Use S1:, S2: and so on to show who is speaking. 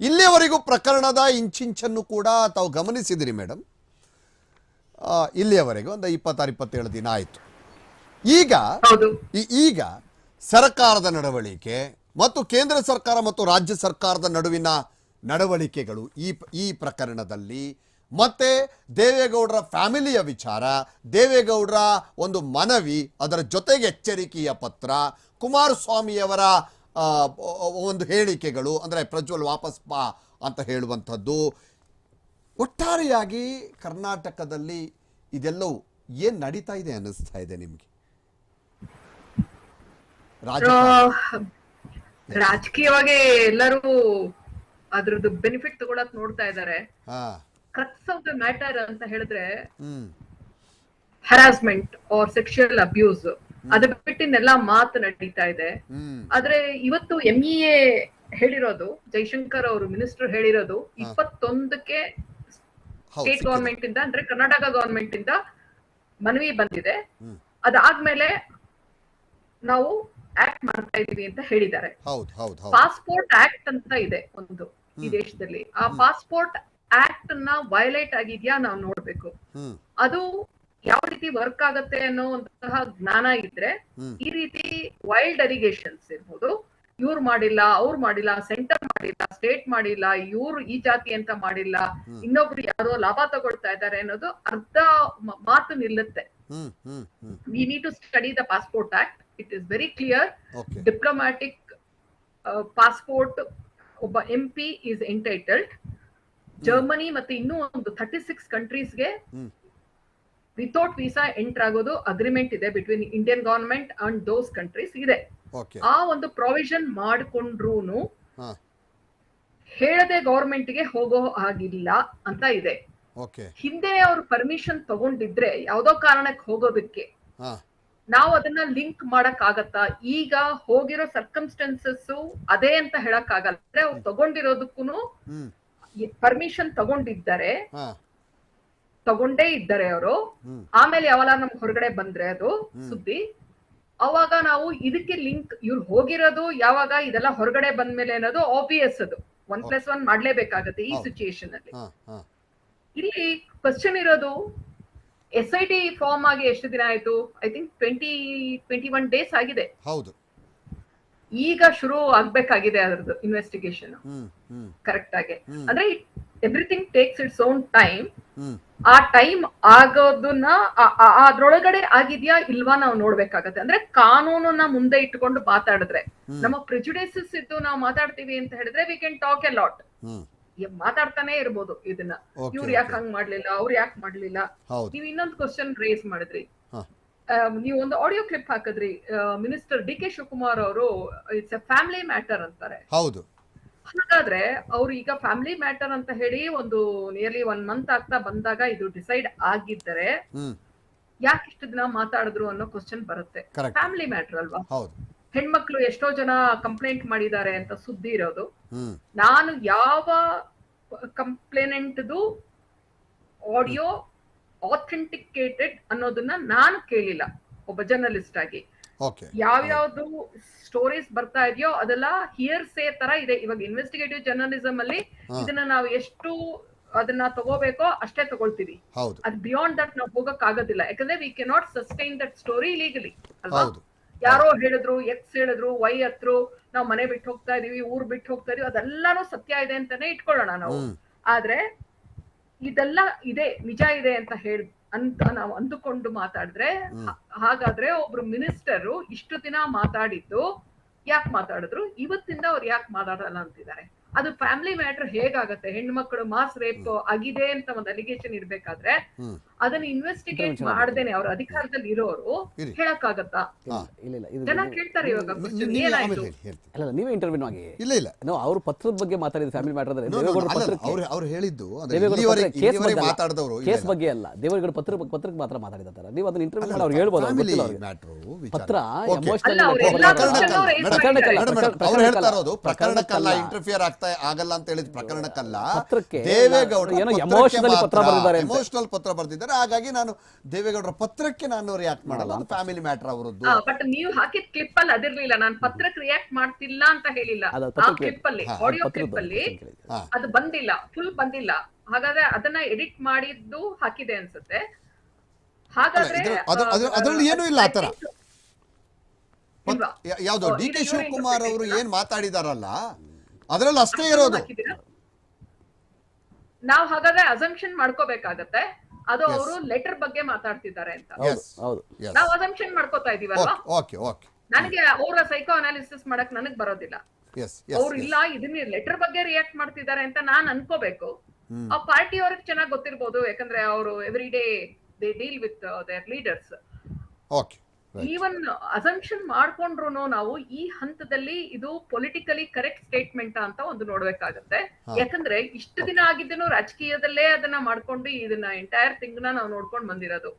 S1: ಇಲ್ಲಿಯವರೆಗೂ ಪ್ರಕರಣದ ಇಂಚಿಂಚನ್ನು ಕೂಡ ತಾವು ಗಮನಿಸಿದಿರಿ ಮೇಡಮ್ ಇಲ್ಲಿಯವರೆಗೂ ಒಂದು ಇಪ್ಪತ್ತಾರು ಇಪ್ಪತ್ತೇಳು ದಿನ ಆಯಿತು. ಈಗ ಈಗ ಸರ್ಕಾರದ ನಡವಳಿಕೆ ಮತ್ತು ಕೇಂದ್ರ ಸರ್ಕಾರ ಮತ್ತು ರಾಜ್ಯ ಸರ್ಕಾರದ ನಡುವಿನ ನಡವಳಿಕೆಗಳು ಈ ಈ ಪ್ರಕರಣದಲ್ಲಿ ಮತ್ತೆ ದೇವೇಗೌಡರ ಫ್ಯಾಮಿಲಿಯ ವಿಚಾರ ದೇವೇಗೌಡರ ಒಂದು ಮನವಿ ಅದರ ಜೊತೆಗೆ ಎಚ್ಚರಿಕೆಯ ಪತ್ರ ಕುಮಾರಸ್ವಾಮಿಯವರ ಒಂದು ಹೇಳಿಕೆಗಳು ಅಂದರೆ ಪ್ರಜ್ವಲ್ ವಾಪಸ್ ಬಾ ಅಂತ ಹೇಳುವಂಥದ್ದು. ಒಟ್ಟಾರೆಯಾಗಿ ಕರ್ನಾಟಕದಲ್ಲಿ ಇದೆಲ್ಲವೂ ಏನು ನಡೀತಾ ಇದೆ ಅನ್ನಿಸ್ತಾ ಇದೆ ನಿಮಗೆ?
S2: ರಾಜಕೀಯವಾಗಿ ಎಲ್ಲರೂ ಅದ್ರದ್ದು ಬೆನಿಫಿಟ್ ತಗೊಳಕ್ ನೋಡ್ತಾ ಇದ್ದಾರೆ ಕಟ್ಸ್ ಆಫ್ ದ ಮ್ಯಾಟರ್ ಅಂತ ಹೇಳಿದ್ರೆ
S1: hmm.
S2: Harassment or sexual abuse ಅದ ಬಿಟ್ಟಿನೆಲ್ಲ ಮಾತು ನಡೀತಾ ಇದೆ. ಆದ್ರೆ ಇವತ್ತು ಎಂ ಇ ಎ ಹೇಳಿರೋದು ಜೈಶಂಕರ್ ಅವರು ಮಿನಿಸ್ಟರ್ ಹೇಳಿರೋದು ಇಪ್ಪತ್ತೊಂದಕ್ಕೆ ಸ್ಟೇಟ್ ಗವರ್ಮೆಂಟ್ ಇಂದ ಅಂದ್ರೆ ಕರ್ನಾಟಕ ಗವರ್ಮೆಂಟ್ ಇಂದ ಮನವಿ ಬಂದಿದೆ. ಅದಾದ್ಮೇಲೆ ನಾವು ಆಕ್ಟ್ ಮಾಡ್ತಾ ಇದೀವಿ ಅಂತ ಹೇಳಿದ್ದಾರೆ. ಪಾಸ್ಪೋರ್ಟ್ ಆಕ್ಟ್ ಅಂತ ಇದೆ ಒಂದು ಈ ದೇಶದಲ್ಲಿ. ಆ ಪಾಸ್ಪೋರ್ಟ್ ಆಕ್ಟ್ನ ವಯಲೇಟ್ ಆಗಿದ್ಯಾ ನಾವು ನೋಡ್ಬೇಕು. ಅದು ಯಾವ ರೀತಿ ವರ್ಕ್ ಆಗತ್ತೆ ಅನ್ನೋಂತಹ ಜ್ಞಾನ ಇದ್ರೆ ಈ ರೀತಿ ವೈಲ್ಡ್ ಅರಿಗೇಷನ್ಸ್ ಇರ್ಬೋದು. ಇವ್ರು ಮಾಡಿಲ್ಲ ಅವ್ರು ಮಾಡಿಲ್ಲ ಸೆಂಟರ್ ಮಾಡಿಲ್ಲ ಸ್ಟೇಟ್ ಮಾಡಿಲ್ಲ ಇವ್ರು ಈ ಜಾತಿ ಅಂತ ಮಾಡಿಲ್ಲ ಇನ್ನೊಬ್ರು ಯಾರೋ ಲಾಭ ತಗೊಳ್ತಾ ಇದ್ದಾರೆ ಅನ್ನೋದು ಅರ್ಧ ಮಾತು ನಿಲ್ಲುತ್ತೆ. We need to study the passport act it is very clear diplomatic passport ಒಬ್ಬ M P is entitled Germany ಮತ್ತೆ ಇನ್ನೂ ಒಂದು ಥರ್ಟಿ ಸಿಕ್ಸ್ ಕಂಟ್ರೀಸ್ಗೆ ವಿತೌಟ್ ವೀಸಾ ಎಂಟರ್ ಆಗೋದು ಅಗ್ರಿಮೆಂಟ್ ಇದೆ between Indian government and those countries ಇದೆ. ಆ ಒಂದು ಪ್ರೊವಿಷನ್ ಮಾಡ್ಕೊಂಡ್ರೂನು
S1: ಹಾ.
S2: ಹೇಳದೆ ಗವರ್ಮೆಂಟ್ಗೆ ಹೋಗೋ ಹಾಗಿಲ್ಲ ಅಂತ ಇದೆ. ಹಿಂದೆ ಅವ್ರು ಪರ್ಮಿಷನ್ ತಗೊಂಡಿದ್ರೆ ಯಾವ್ದೋ ಕಾರಣಕ್ಕೆ ಹೋಗೋದಕ್ಕೆ ನಾವು ಅದನ್ನ ಲಿಂಕ್ ಮಾಡಕ್ ಆಗತ್ತಾ ಈಗ ಹೋಗಿರೋ ಸರ್ಕಮ್ಸ್ಟೆನ್ಸಸ್ ಅದೇ ಅಂತ ಹೇಳಕ್ ಆಗಲ್ಲ ಅಂದ್ರೆ ಅವ್ರು ತಗೊಂಡಿರೋದಕ್ಕೂ ಪರ್ಮಿಷನ್ ತಗೊಂಡಿದ್ದಾರೆ ತಗೊಂಡೇ ಇದ್ದಾರೆ ಅವರು. ಆಮೇಲೆ ಯಾವಾಗ ನಮ್ಗೆ ಹೊರಗಡೆ ಬಂದ್ರೆ ಅದು ಸುದ್ದಿ. ಅವಾಗ ನಾವು ಇದಕ್ಕೆ ಲಿಂಕ್ ಇವ್ರು ಹೋಗಿರೋದು ಯಾವಾಗ ಇದೆಲ್ಲ ಹೊರಗಡೆ ಬಂದ್ಮೇಲೆ ಅನ್ನೋದು ಆಬ್ವಿಯಸ್ ಅದು. ಒನ್ ಪ್ಲಸ್ ಒನ್ ಮಾಡ್ಲೇಬೇಕಾಗತ್ತೆ ಈ. ಸಿಚುಯೇಷನ್ ಅಲ್ಲಿ. ಇಲ್ಲಿ ಕ್ವಶನ್ ಇರೋದು ಎಸ್ ಐ ಟಿ ಫಾರ್ಮ್ ಆಗಿ ಎಷ್ಟು ದಿನ ಆಯ್ತು? I think twenty twenty one days ಆಗಿದೆ.
S1: ಹೌದು.
S2: ಈಗ ಶುರು ಆಗ್ಬೇಕಾಗಿದೆ ಅದ್ರದ್ದು ಇನ್ವೆಸ್ಟಿಗೇಷನ್ ಕರೆಕ್ಟ್ ಆಗಿ. ಅಂದ್ರೆ everything takes its own time ಆ ಟೈಮ್ ಆಗೋದನ್ನ ಅದ್ರೊಳಗಡೆ ಆಗಿದ್ಯಾ ಇಲ್ವಾ ನಾವು ನೋಡ್ಬೇಕಾಗತ್ತೆ. ಅಂದ್ರೆ ಕಾನೂನನ್ನ ಮುಂದೆ ಇಟ್ಕೊಂಡು ಮಾತಾಡಿದ್ರೆ. ನಮ್ಮ ಪ್ರಿಜುಡೇಸಸ್ ಇದ್ದು ನಾವು ಮಾತಾಡ್ತೀವಿ ಅಂತ ಹೇಳಿದ್ರೆ we can talk a lot ಮಾತಾಡ್ತಾನೆ ಇರ್ಬೋದು ಇದನ್ನ. ಇವ್ರು ಯಾಕೆ ಹಂಗ್ ಮಾಡ್ಲಿಲ್ಲ ಅವ್ರು ಯಾಕೆ ಮಾಡ್ಲಿಲ್ಲ? ನೀವು ಇನ್ನೊಂದು ಕ್ವಶನ್ ರೇಸ್ ಮಾಡಿದ್ರಿ. ನೀವು ಒಂದು ಆಡಿಯೋ ಕ್ಲಿಪ್ ಹಾಕಿದ್ರಿ. ಮಿನಿಸ್ಟರ್ ಡಿ ಕೆ ಶಿವಕುಮಾರ್ ಅವರು ಇಟ್ಸ್ ಎ ಫ್ಯಾಮಿಲಿ ಮ್ಯಾಟರ್ ಅಂತಾರೆ.
S1: ಹೌದು.
S2: ಹಾಗಾದ್ರೆ ಅವ್ರು ಈಗ ಫ್ಯಾಮಿಲಿ ಮ್ಯಾಟರ್ ಅಂತ ಹೇಳಿ ಒಂದು ನಿಯರ್ಲಿ ಒನ್ ಮಂತ್ ಆಗ್ತಾ ಬಂದಾಗ ಇದು ಡಿಸೈಡ್ ಆಗಿದ್ದರೆ ಯಾಕೆ ಇಷ್ಟು ದಿನ ಮಾತಾಡಿದ್ರು ಅನ್ನೋ ಕ್ವಶನ್ ಬರುತ್ತೆ. ಫ್ಯಾಮಿಲಿ ಮ್ಯಾಟರ್ ಅಲ್ವಾ? ಹೆಣ್ಮಕ್ಳು ಎಷ್ಟೋ ಜನ ಕಂಪ್ಲೇಂಟ್ ಮಾಡಿದ್ದಾರೆ ಅಂತ ಸುದ್ದಿ ಇರೋದು. ನಾನು ಯಾವ ಕಂಪ್ಲೇನೆಂಟ್ದು ಆಡಿಯೋ ಆಥೆಂಟಿಕೇಟೆಡ್ ಅನ್ನೋದನ್ನ ನಾನು ಕೇಳಿಲ್ಲ. ಒಬ್ಬ ಜರ್ನಲಿಸ್ಟ್ ಆಗಿ. ಯಾವ್ಯಾವ್ದು ಸ್ಟೋರೀಸ್ ಬರ್ತಾ ಇದೆಯೋ ಅದೆಲ್ಲ ಹಿಯರ್ ಸೇ ತರ ಇದೆ. ಇವಾಗ ಇನ್ವೆಸ್ಟಿಗೇಟಿವ್ ಜರ್ನಲಿಸಮ್ ಅಲ್ಲಿ ಇದನ್ನ ನಾವು ಎಷ್ಟು ಅದನ್ನ ತಗೋಬೇಕೋ ಅಷ್ಟೇ ತಗೊಳ್ತೀವಿ. ಅದ್ ಬಿಯಾಂಡ್ ದಟ್ ನಾವು ಹೋಗಕ್ ಆಗೋದಿಲ್ಲ ಯಾಕಂದ್ರೆ we can not sustain that story legally ಅಲ್ವಾ ಯಾರೋ ಹೇಳಿದ್ರು ಎಕ್ಸ್ ಹೇಳಿದ್ರು ವೈ ಹತ್ರ ನಾವು ಮನೆ ಬಿಟ್ಟು ಹೋಗ್ತಾ ಇದೀವಿ ಊರ್ ಬಿಟ್ಟು ಹೋಗ್ತಾ ಇದೀವಿ ಅದೆಲ್ಲಾನು ಸತ್ಯ ಇದೆ ಅಂತಾನೆ ಇಟ್ಕೊಳ್ಳೋಣ ನಾವು. ಆದ್ರೆ ಇದೆಲ್ಲ ಇದೆ ನಿಜ ಇದೆ ಅಂತ ಹೇಳಿ ಅಂತ ನಾವು ಅಂದುಕೊಂಡು ಮಾತಾಡಿದ್ರೆ ಹಾಗಾದ್ರೆ ಒಬ್ರು ಮಿನಿಸ್ಟರ್ ಇಷ್ಟು ದಿನ ಮಾತಾಡಿದ್ದು ಯಾಕೆ ಮಾತಾಡಿದ್ರು? ಇವತ್ತಿಂದ ಅವ್ರು ಯಾಕೆ ಮಾತಾಡಲ್ಲ ಅಂತಿದ್ದಾರೆ. ಅದು ಫ್ಯಾಮಿಲಿ ಮ್ಯಾಟರ್ ಹೇಗಾಗತ್ತೆ? ಹೆಣ್ಮಕ್ಳು ಮಾಸ್ ರೇಪ್ ಆಗಿದೆ ಅಂತ ಒಂದು ಅಲಿಗೇಷನ್ ಇರ್ಬೇಕಾದ್ರೆ ಅದನ್ನ ಇನ್ವೆಸ್ಟಿಗೇಟ್ ಮಾಡ್ದೇನೆ. ಅವ್ರ ಅಧಿಕಾರದಲ್ಲಿ ಇರೋರು
S1: ಹೇಳಕ್
S2: ಹೇಳಕ್ಕಾಗತ್ತಾ?
S3: ಇಲ್ಲ ಇಲ್ಲ ಇದು
S2: ಜನ ಕೇಳ್ತಾರೆ ಇವಾಗ
S1: ನೀವು
S2: ಏನಾಯ್ತು?
S3: ಅಲ್ಲ ನೀವೇ ಇಂಟರ್ವ್ಯೂ ಆಗಿ
S1: ಇಲ್ಲ ಇಲ್ಲ.
S3: ನೋ ಅವ್ರ ಪತ್ರದ ಬಗ್ಗೆ ಮಾತಾಡಿದ ಫ್ಯಾಮಿಲಿ ಮ್ಯಾಟರ್ ಅಂದ್ರೆ
S1: ಅವ್ರು ಅವ್ರು ಹೇಳಿದ್ದು ಮಾತಾಡಿದವರು.
S3: ಕೇಸ್ ಬಗ್ಗೆ ಅಲ್ಲ. ದೇವೇಗೌಡ ಪತ್ರ ಪತ್ರಕ್ಕೆ ಮಾತ್ರ ಮಾತಾಡಿದ್ದಾರೆ ನೀವು ಅದನ್ನ ಇಂಟರ್ವ್ಯೂ ಮಾಡಿ ಅವ್ರು ಹೇಳ್ಬೋದು ಪತ್ರ ಎಮೋಷನಲ್
S2: ಅಲ್ಲ, ಅವ್ರು
S1: ಹೇಳ್ತಾ ಇರೋದು ಪ್ರಕರಣಕ್ಕಲ್ಲ. ಇಂಟರ್ಫಿಯರ್ ಆಗ್ತಾ ಆಗಲ್ಲ ಅಂತ ಹೇಳಿದ ಪ್ರಕರಣಕ್ಕಲ್ಲ
S3: ಪತ್ರಕ್ಕೆ
S1: ದೇವೇಗೌಡ
S3: ಏನೋ ಎಮೋಷನಲ್ ಪತ್ರ ಬರೆದಿದ್ದಾರೆ
S1: ಎಮೋಷನಲ್ ಪತ್ರ ಬರೆದಿದ್ದಾರೆ. ಹೇಳ್ತಾರೆ ಹಾಗಾಗಿ ನಾನು ದೇವೇಗೌಡರ ಪತ್ರಕ್ಕೆ ನಾನು ರಿಯಾಕ್ಟ್ ಮಾಡಲ್ಲ. ಅದು ಫ್ಯಾಮಿಲಿ ಮ್ಯಾಟರ್ ಅವರದ್ದು.
S2: ಬಟ್ ನೀವು ಹಾಕಿದ ಕ್ಲಿಪ್ ಅಲ್ಲಿ ಅದಿರ್ಲಿಲ್ಲ ನಾನು ಪತ್ರಕ್ಕೆ ರಿಯಾಕ್ಟ್ ಮಾಡ್ತಿಲ್ಲ ಅಂತ ಹೇಳಿಲ್ಲ. ಆ ಕ್ಲಿಪ್ ಅಲ್ಲಿ ಆಡಿಯೋ ಕ್ಲಿಪ್ ಅಲ್ಲಿ. ಅದು ಬಂದಿಲ್ಲ ಫುಲ್ ಬಂದಿಲ್ಲ. ಹಾಗಾದ್ರೆ ಅದನ್ನ ಎಡಿಟ್ ಮಾಡಿದ್ದು ಹಾಕಿದೆ ಅನ್ಸುತ್ತೆ. ಹಾಗಾದ್ರೆ
S1: ಅದರಲ್ಲಿ ಏನೂ ಇಲ್ಲ ಆತರ. ಯಾವ್ದು ಡಿ ಕೆ ಶಿವಕುಮಾರ್ ಅವರು ಏನ್ ಮಾತಾಡಿದಾರಲ್ಲ ಅದ್ರಲ್ಲಿ ಅಷ್ಟೇ ಇರೋದು?
S2: ನಾವ್ ಹಾಗಾದ್ರೆ ಅಸಂಪ್ಷನ್ ಮಾಡ್ಕೋಬೇಕಾಗತ್ತೆ. ಅದು
S1: Yes.
S2: ಅವರು ಲೆಟರ್ ಬಗ್ಗೆ ಮಾತಾಡ್ತಿದ್ದಾರೆ ಅಂತ. ನಾವು ಅಸಂಪ್ಷನ್ ಮಾಡ್ಕೋತಾ ಇದೀವಲ್ವಾ?
S1: ಓಕೆ ಓಕೆ ಓಕೆ
S2: ನನಗೆ ಅವರ ಸೈಕೋ ಅನಾಲಿಸಿಸ್ ಮಾಡಕ್ ನನಗ್ ಬರೋದಿಲ್ಲ. ಅವ್ರು ಇಲ್ಲ ಇದನ್ನ ಲೆಟರ್ ಬಗ್ಗೆ ರಿಯಾಕ್ಟ್ ಮಾಡ್ತಿದ್ದಾರೆ ಅಂತ ನಾನ್ ಅನ್ಕೋಬೇಕು. ಆ ಪಾರ್ಟಿ ಅವ್ರಿಗೆ ಚೆನ್ನಾಗಿ ಗೊತ್ತಿರ್ಬೋದು ಯಾಕಂದ್ರೆ ಅವರು every day they deal with their leaders
S1: okay
S2: even assumption ಮಾಡ್ಕೊಂಡ್ರು ನಾವು ಈ ಹಂತದಲ್ಲಿ ಇದು ಪೊಲಿಟಿಕಲಿ ಕರೆಕ್ಟ್ ಸ್ಟೇಟ್ಮೆಂಟ್ ಅಂತ ಒಂದು ನೋಡ್ಬೇಕಾಗತ್ತೆ. ಯಾಕಂದ್ರೆ ಇಷ್ಟು ದಿನ ಆಗಿದ್ದನು ರಾಜಕೀಯದಲ್ಲೇ ಅದನ್ನ ಮಾಡ್ಕೊಂಡು ಇದನ್ನ ಎಂಟೈರ್ ತಿಂಗ್ನ ನಾವು ನೋಡ್ಕೊಂಡ್ ಬಂದಿರೋದು.